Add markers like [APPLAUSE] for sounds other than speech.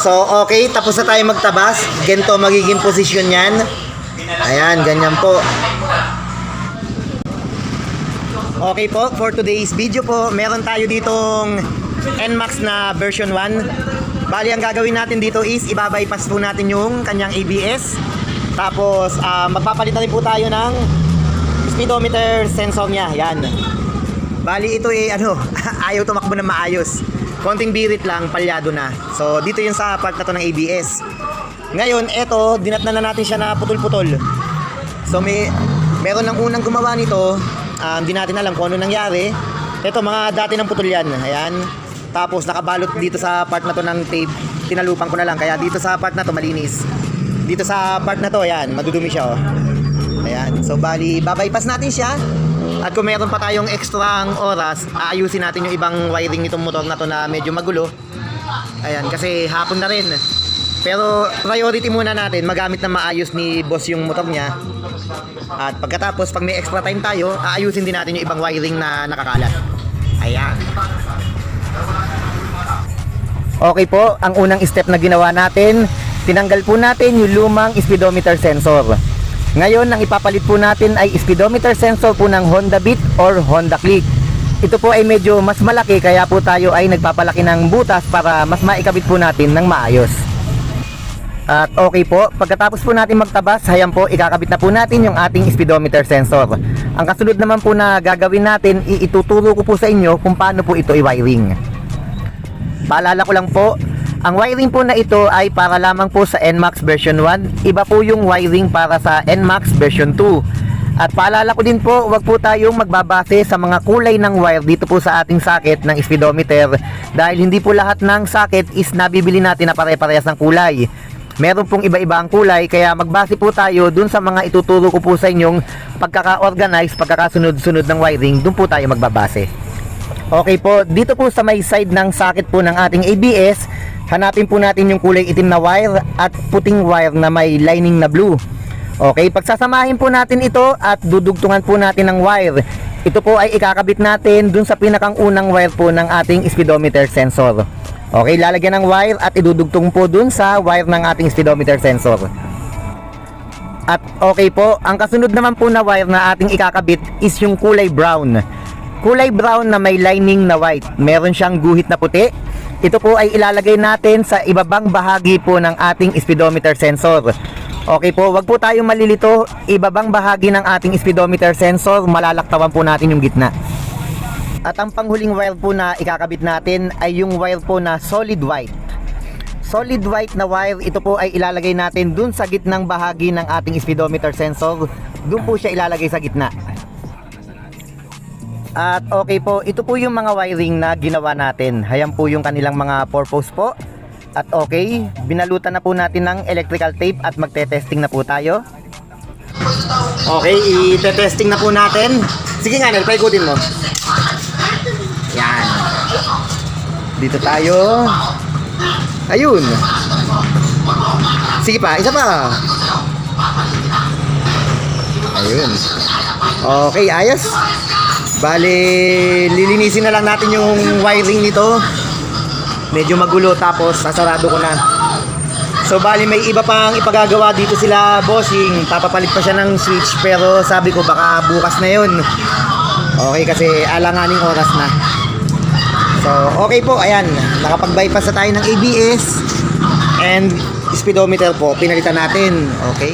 So, okay, tapos na tayo magtabas. Ganito magiging posisyon yan. Ayan, ganyan po. Okay po, for today's video po, meron tayo ditong NMAX na version 1. Bali, ang gagawin natin dito is ibabypass po natin yung kanyang ABS. Tapos, ah, magpapalit na rin po tayo ng speedometer sensor niya. Yan. Bali, ito eh, ano, [LAUGHS] ayaw tumakbo na maayos. Konting birit lang, palyado na. So, dito yung sa part na ng ABS. Ngayon, eto, dinatnan na natin siya na putol-putol. So may meron ng unang gumawa nito, ah, hindi natin alam kung ano nangyari. Ito mga dati ng putol yan. Ayan. Tapos nakabalot dito sa part na to ng tape. Tinalupan ko na lang kaya dito sa part na to malinis. Dito sa part na to, ayan, madudumi siya oh. Ayan. So bali, babypass natin siya. At kung meron pa tayong ekstrang oras, aayusin natin yung ibang wiring nitong motor na to na medyo magulo. Ayan, kasi hapon na rin. Pero priority muna natin, magamit na maayos ni boss yung motor niya. At pagkatapos, pag may extra time tayo, aayusin din natin yung ibang wiring na nakakalat. Ayan. Okay po, ang unang step na ginawa natin, tinanggal po natin yung lumang speedometer sensor. Ngayon, ang ipapalit po natin ay speedometer sensor po ng Honda Beat or Honda Click. Ito po ay medyo mas malaki kaya po tayo ay nagpapalaki ng butas para mas maikabit po natin ng maayos. At okay po, pagkatapos po natin magtabas, hayan po, ikakabit na po natin yung ating speedometer sensor. Ang kasunod naman po na gagawin natin, iituturo ko po sa inyo kung paano po ito i-wiring. Paalala ko lang po, ang wiring po na ito ay para lamang po sa NMAX version 1. Iba po yung wiring para sa NMAX version 2. At paalala ko din po, wag po tayong magbabase sa mga kulay ng wire dito po sa ating socket ng speedometer dahil hindi po lahat ng socket is nabibili natin na pare-parehas ng kulay. Meron pong iba-iba ang kulay kaya magbase po tayo dun sa mga ituturo ko po sa inyong pagkaka-organize, pagkakasunod-sunod ng wiring, dun po tayo magbabase. Okay po, dito po sa may side ng socket po ng ating ABS, hanapin po natin yung kulay itim na wire at puting wire na may lining na blue. Okay, pagsasamahin po natin ito at dudugtungan po natin ng wire. Ito po ay ikakabit natin dun sa pinakang unang wire po ng ating speedometer sensor. Okay, lalagyan ng wire at idudugtong po dun sa wire ng ating speedometer sensor. At okay po, ang kasunod naman po na wire na ating ikakabit is yung kulay brown. Kulay brown na may lining na white. Meron siyang guhit na puti. Ito po ay ilalagay natin sa ibabang bahagi po ng ating speedometer sensor. Okay po, wag po tayong malilito. Ibabang bahagi ng ating speedometer sensor, malalaktawan po natin yung gitna. At ang panghuling wire po na ikakabit natin ay yung wire po na solid white. Solid white na wire, ito po ay ilalagay natin dun sa gitnang bahagi ng ating speedometer sensor. Dun po siya ilalagay sa gitna. At okay po, ito po yung mga wiring na ginawa natin. Hayan po yung kanilang mga purpose po. At okay, binalutan na po natin ng electrical tape at magte-testing na po tayo. Okay, i-testing na po natin. Sige nga, Nel, mo. Yan. Dito tayo. Ayun. Sige pa, isa pa. Ayun. Okay, ayos. Bale, lilinisin na lang natin yung wiring nito. Medyo magulo tapos sasarado ko na. So bali may iba pang ipagagawa dito sila bossing. Papapalit pa siya ng switch pero sabi ko baka bukas na yun. Okay kasi alanganing oras na. So okay po, ayan. Nakapag-bypass na tayo ng ABS and speedometer po. Pinalitan natin. Okay.